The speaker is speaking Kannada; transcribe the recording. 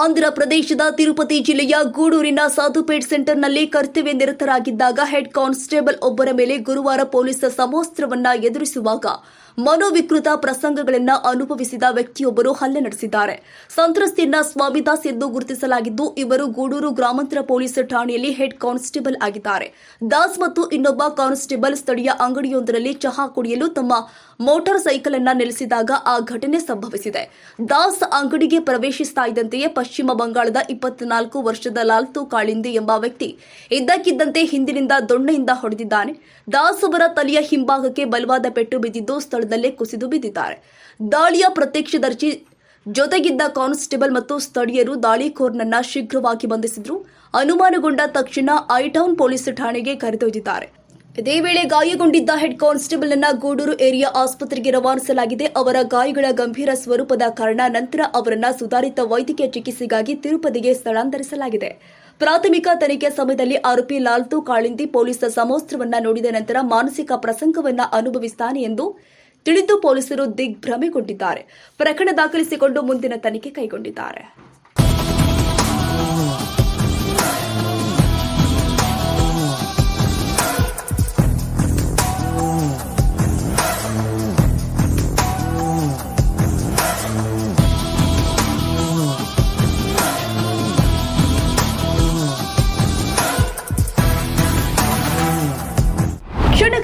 ಆಂಧ್ರ ಪ್ರದೇಶದ ತಿರುಪತಿ ಜಿಲ್ಲೆಯ ಗೂಡೂರಿನ ಸಾಧುಪೇಟ್ ಸೆಂಟರ್ನಲ್ಲಿ ಕರ್ತವ್ಯ ನಿರತರಾಗಿದ್ದಾಗ ಹೆಡ್ ಕಾನ್ಸ್ಟೇಬಲ್ ಒಬ್ಬರ ಮೇಲೆ ಗುರುವಾರ ಪೊಲೀಸ್ ಸಮವಸ್ತ್ರವನ್ನ ಎದುರಿಸುವಾಗ ಮನೋವಿಕೃತ ಪ್ರಸಂಗಗಳನ್ನು ಅನುಭವಿಸಿದ ವ್ಯಕ್ತಿಯೊಬ್ಬರು ಹಲ್ಲೆ ನಡೆಸಿದ್ದಾರೆ. ಸಂತ್ರಸ್ತೆಯನ್ನ ಸ್ವಾಮಿದಾಸ್ ಎಂದು ಗುರುತಿಸಲಾಗಿದ್ದು, ಇವರು ಗೂಡೂರು ಗ್ರಾಮಾಂತರ ಪೊಲೀಸ್ ಠಾಣೆಯಲ್ಲಿ ಹೆಡ್ ಕಾನ್ಸ್ಟೇಬಲ್ ಆಗಿದ್ದಾರೆ. ದಾಸ್ ಮತ್ತು ಇನ್ನೊಬ್ಬ ಕಾನ್ಸ್ಟೇಬಲ್ ಸ್ಥಳೀಯ ಅಂಗಡಿಯೊಂದರಲ್ಲಿ ಚಹಾ ಕುಡಿಯಲು ತಮ್ಮ ಮೋಟಾರ್ ಸೈಕಲ್ ಅನ್ನ ನಿಲ್ಲಿಸಿದಾಗ ಆ ಘಟನೆ ಸಂಭವಿಸಿದೆ. ದಾಸ್ ಅಂಗಡಿಗೆ ಪ್ರವೇಶಿಸ್ತಾ ಪಶ್ಚಿಮ ಬಂಗಾಳದ ಇಪ್ಪತ್ನಾಲ್ಕು ವರ್ಷದ ಲಾಲ್ತು ಕಾಳಿಂದಿ ಎಂಬ ವ್ಯಕ್ತಿ ಇದ್ದಕ್ಕಿದ್ದಂತೆ ಹಿಂದಿನಿಂದ ದೊಣ್ಣೆಯಿಂದ ಹೊಡೆದಿದ್ದಾನೆ. ದಾಸ್ ಅವರ ತಲೆಯ ಹಿಂಭಾಗಕ್ಕೆ ಬಲವಾದ ಪೆಟ್ಟು ಬಿದ್ದಿದ್ದು ಸ್ಥಳದಲ್ಲೇ ಕುಸಿದು ಬಿದ್ದಿದ್ದಾರೆ. ದಾಳಿಯ ಪ್ರತ್ಯಕ್ಷದರ್ಶಿ ಜೊತೆಗಿದ್ದ ಕಾನ್ಸ್ಟೇಬಲ್ ಮತ್ತು ಸ್ಥಳೀಯರು ದಾಳಿಕೋರ್ನನ್ನ ಶೀಘ್ರವಾಗಿ ಬಂಧಿಸಿದ್ರು. ಅನುಮಾನಗೊಂಡ ತಕ್ಷಣ ಐಟೌನ್ ಪೊಲೀಸ್ ಠಾಣೆಗೆ ಕರೆದೊಯ್ದಿದ್ದಾರೆ. ಇದೇ ವೇಳೆ ಗಾಯಗೊಂಡಿದ್ದ ಹೆಡ್ ಕಾನ್ಸ್ಟೇಬಲ್ ಅನ್ನ ಗೂಡೂರು ಏರಿಯಾ ಆಸ್ಪತ್ರೆಗೆ ರವಾನಿಸಲಾಗಿದೆ. ಅವರ ಗಾಯಗಳ ಗಂಭೀರ ಸ್ವರೂಪದ ಕಾರಣ ನಂತರ ಅವರನ್ನ ಸುಧಾರಿತ ವೈದ್ಯಕೀಯ ಚಿಕಿತ್ಸೆಗಾಗಿ ತಿರುಪತಿಗೆ ಸ್ಥಳಾಂತರಿಸಲಾಗಿದೆ. ಪ್ರಾಥಮಿಕ ತನಿಖೆ ಸಮಯದಲ್ಲಿ ಆರೋಪಿ ಲಾಲ್ತು ಕಾಳಿಂದಿ ಪೊಲೀಸ್ ಸಮವಸ್ತ್ರವನ್ನ ನೋಡಿದ ನಂತರ ಮಾನಸಿಕ ಪ್ರಸಂಗವನ್ನ ಅನುಭವಿಸುತ್ತಾನೆ ಎಂದು ತಿಳಿದು ಪೊಲೀಸರು ದಿಗ್ಭ್ರಮೆಗೊಂಡಿದ್ದಾರೆ. ಪ್ರಕರಣ ದಾಖಲಿಸಿಕೊಂಡು ಮುಂದಿನ ತನಿಖೆ ಕೈಗೊಂಡಿದ್ದಾರೆ.